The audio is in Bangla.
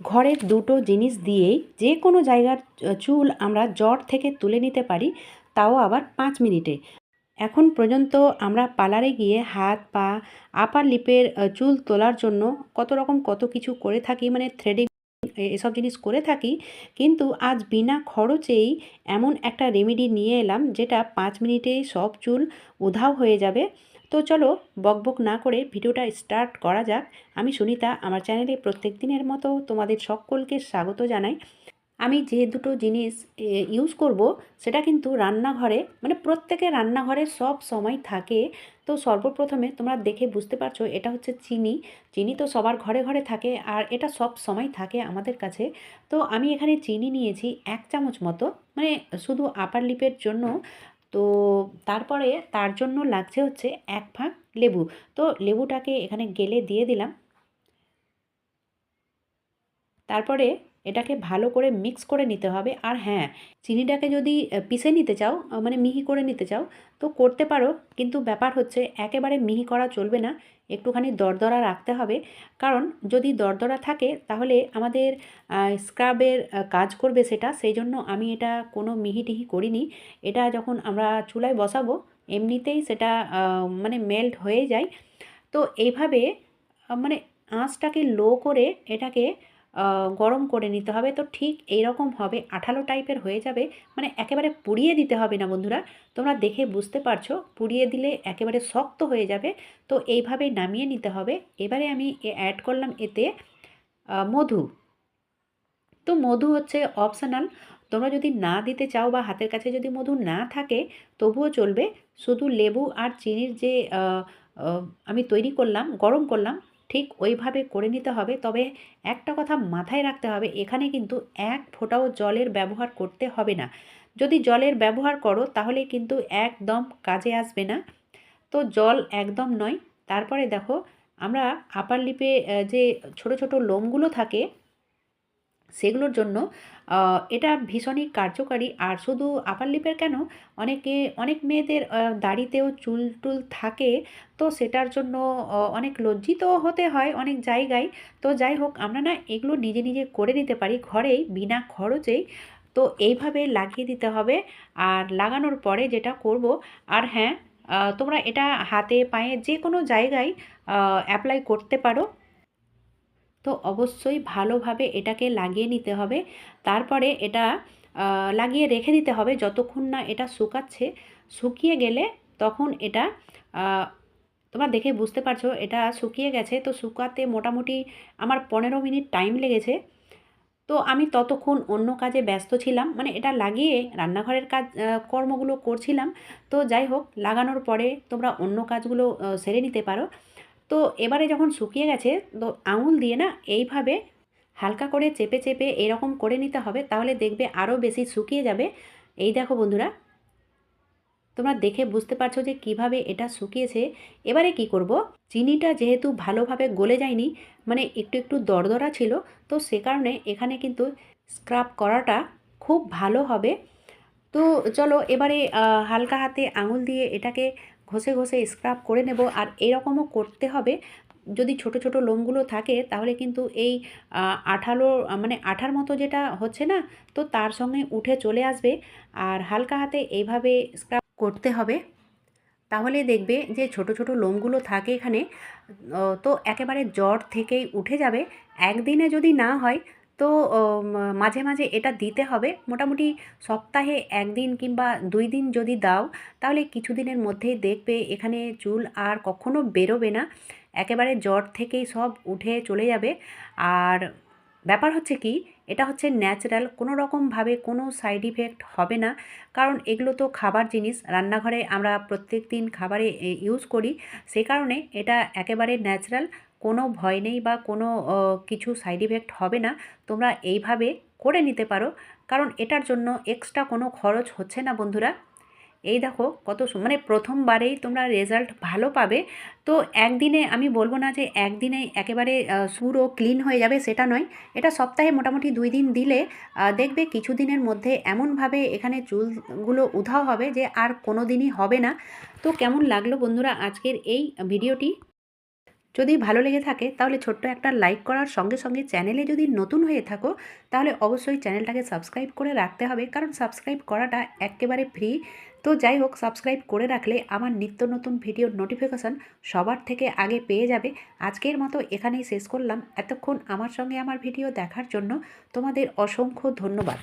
ঘরের দুটো জিনিস দিয়েই যে কোনো জায়গার চুল আমরা জট থেকে তুলে নিতে পারি, তাও আবার পাঁচ মিনিটে। এখন পর্যন্ত আমরা পার্লারে গিয়ে হাত, পা আপার লিপের চুল তোলার জন্য কত রকম কত কিছু করে থাকি মানে থ্রেডিং এসব জিনিস করে থাকি, কিন্তু আজ বিনা খরচেই এমন একটা রেমেডি নিয়ে এলাম, যেটা পাঁচ মিনিটেই সব চুল উধাও হয়ে যাবে। তো চলো বকবক না করে ভিডিওটা স্টার্ট করা যাক। আমি সুনিতা, আমার চ্যানেলে প্রত্যেক দিনের মতো তোমাদের সকলকে স্বাগত জানাই। আমি যে দুটো জিনিস ইউজ করব, সেটা কিন্তু রান্নাঘরে মানে প্রত্যেকের রান্নাঘরে সব সময় থাকে। তো সর্বপ্রথমে তোমরা দেখে বুঝতে পারছ, এটা হচ্ছে চিনি। চিনি তো সবার ঘরে ঘরে থাকে, আর এটা সব সময় থাকে আমাদের কাছে। তো আমি এখানে চিনি নিয়েছি এক চামচ মতো মানে শুধু আপার লিপের জন্য। তো তারপরে তার জন্য লাগছে হচ্ছে এক ভাগ লেবু। তো লেবুটাকে এখানে গেলে দিয়ে দিলাম। তারপরে এটাকে ভালো করে মিক্স করে নিতে হবে। আর হ্যাঁ চিনিটাকে যদি পিষে নিতে চাও মানে মিহি করে নিতে চাও, তো করতে পারো। কিন্তু ব্যাপার হচ্ছে, একেবারে মিহি করা চলবে না। একটুখানি দরদরা রাখতে হবে। কারণ যদি দরদরা থাকে, তাহলে আমাদের স্ক্রাবের কাজ করবে সেটা। সেই জন্য আমি এটা কোনো মিহি টিহি করিনি। এটা যখন আমরা চুলায় বসাবো, এমনিতেই সেটা মানে মেল্ট হয়ে যায়। তো এইভাবে মানে আঁচটাকে লো করে এটাকে গরম করে নিতে হবে। তো ঠিক এই রকম হবে, আঠালো টাইপের হয়ে যাবে। মানে একেবারে পুড়িয়ে দিতে হবে না বন্ধুরা। তোমরা দেখে বুঝতে পারছ, পুড়িয়ে দিলে একেবারে শক্ত হয়ে যাবে। তো এইভাবে নামিয়ে নিতে হবে। এবারে আমি অ্যাড করলাম এতে মধু। তো মধু হচ্ছে অপশনাল তোমরা যদি না দিতে চাও বা হাতের কাছে যদি মধু না থাকে, তবুও চলবে। শুধু লেবু আর চিনির যে আমি তৈরি করলাম, গরম করলাম ঠিক ওইভাবে করে নিতে হবে। তবে একটা কথা মাথায় রাখতে হবে, এখানে কিন্তু এক ফোঁটাও জলের ব্যবহার করতে হবে না। যদি জলের ব্যবহার করো, তাহলে কিন্তু একদম কাজে আসবে না। তো জল একদম নয়। তারপরে দেখো, আমরা আপার লিপে যে ছোট ছোট লোমগুলো থাকে সেগুলোর জন্য এটা ভীষণই কার্যকারী। আর শুধু আপার লিপের কেন? অনেকে, অনেক মেয়েদের দাড়িতেও চুল টুল থাকে, তো সেটার জন্য অনেক লজ্জিত হতে হয় অনেক জায়গায়। তো যাই হোক, আমরা না এগুলো নিজে নিজে করে নিতে পারি ঘরেই, বিনা খরচেই। তো এইভাবে লাগিয়ে দিতে হবে। আর লাগানোর পরে যেটা করব, আর হ্যাঁ তোমরা এটা হাতে পায়ে যে কোনো জায়গায় অ্যাপ্লাই করতে পারো। তো অবশ্যই ভালোভাবে এটাকে লাগিয়ে নিতে হবে। তারপরে এটা লাগিয়ে রেখে দিতে হবে যতক্ষণ না এটা শুকাচ্ছে। শুকিয়ে গেলে তখন এটা তোমরা দেখে বুঝতে পারছ এটা শুকিয়ে গেছে। তো শুকাতে মোটামুটি আমার পনেরো মিনিট টাইম লেগেছে। তো আমি ততক্ষণ অন্য কাজে ব্যস্ত ছিলাম। মানে এটা লাগিয়ে রান্নাঘরের কাজ কর্মগুলো করছিলাম। তো যাই হোক, লাগানোর পরে তোমরা অন্য কাজগুলো সেরে নিতে পারো। তো এবারে যখন শুকিয়ে গেছে, তো আঙুল দিয়ে না এইভাবে হালকা করে চেপে চেপে এরকম করে নিতে হবে, তাহলে দেখবে আরও বেশি শুকিয়ে যাবে। এই দেখো বন্ধুরা, তোমরা দেখে বুঝতে পারছ যে কীভাবে এটা শুকিয়েছে। এবারে কি করব, চিনিটা যেহেতু ভালোভাবে গলে যায়নি মানে একটু একটু দরদরা ছিল, তো সে কারণে এখানে কিন্তু স্ক্রাব করাটা খুব ভালো হবে। তো চলো এবারে হালকা হাতে আঙুল দিয়ে এটাকে ঘষে ঘষে স্ক্রাব করে নেব। আর এরকমও করতে হবে। যদি ছোট ছোট লোমগুলো থাকে, তাহলে কিন্তু এই আঠালো মানে আঠার মতো যেটা হচ্ছে না, তো তার সঙ্গে উঠে চলে আসবে। আর হালকা হাতে এইভাবে স্ক্রাব করতে হবে। তাহলে দেখবে যে ছোট ছোট লোমগুলো থাকে এখানে তো একেবারে জ্বর থেকেই উঠে যাবে। একদিনে যদি না হয় তো মাঝে মাঝে এটা দিতে হবে। মোটামুটি সপ্তাহে একদিন কিংবা দুই দিন যদি দাও, তাহলে কিছুদিনের মধ্যেই দেখবে এখানে চুল আর কখনো বেরোবে না। একেবারে জ্বর থেকেই সব উঠে চলে যাবে। আর ব্যাপার হচ্ছে কি, এটা হচ্ছে ন্যাচারাল, কোনো রকমভাবে কোনো সাইড ইফেক্ট হবে না। কারণ এগুলো তো খাবার জিনিস, রান্নাঘরে আমরা প্রত্যেক দিন খাবারে ইউজ করি। সে কারণে এটা একেবারে ন্যাচারাল কোনো ভয় নেই বা কোনো কিছু সাইড ইফেক্ট হবে না। তোমরা এইভাবে করে নিতে পারো। কারণ এটার জন্য এক্সট্রা কোনো খরচ হচ্ছে না বন্ধুরা। এই দেখো কত মানে প্রথমবারেই তোমরা রেজাল্ট ভালো পাবে। তো একদিনে আমি বলব না যে একদিনে একেবারে পুরো ক্লিন হয়ে যাবে সেটা নয়। এটা সপ্তাহে মোটামুটি দুই দিন দিলে দেখবে কিছু দিনের মধ্যে এমনভাবে এখানে চুলগুলো উধাও হবে যে আর কোনো দিনই হবে না। তো কেমন লাগল বন্ধুরা আজকের এই ভিডিওটি? যদি ভালো লেগে থাকে, তাহলে ছোট্ট একটা লাইক করার সঙ্গে সঙ্গে চ্যানেলে যদি নতুন হয়ে থাকো, তাহলে অবশ্যই চ্যানেলটাকে সাবস্ক্রাইব করে রাখতে হবে। কারণ সাবস্ক্রাইব করাটা একেবারে ফ্রি। তো যাই হোক, সাবস্ক্রাইব করে রাখলে আমার নিত্য নতুন ভিডিওর নোটিফিকেশান সবার থেকে আগে পেয়ে যাবে। আজকের মতো এখানেই শেষ করলাম। এতক্ষণ আমার সঙ্গে আমার ভিডিও দেখার জন্য তোমাদের অসংখ্য ধন্যবাদ।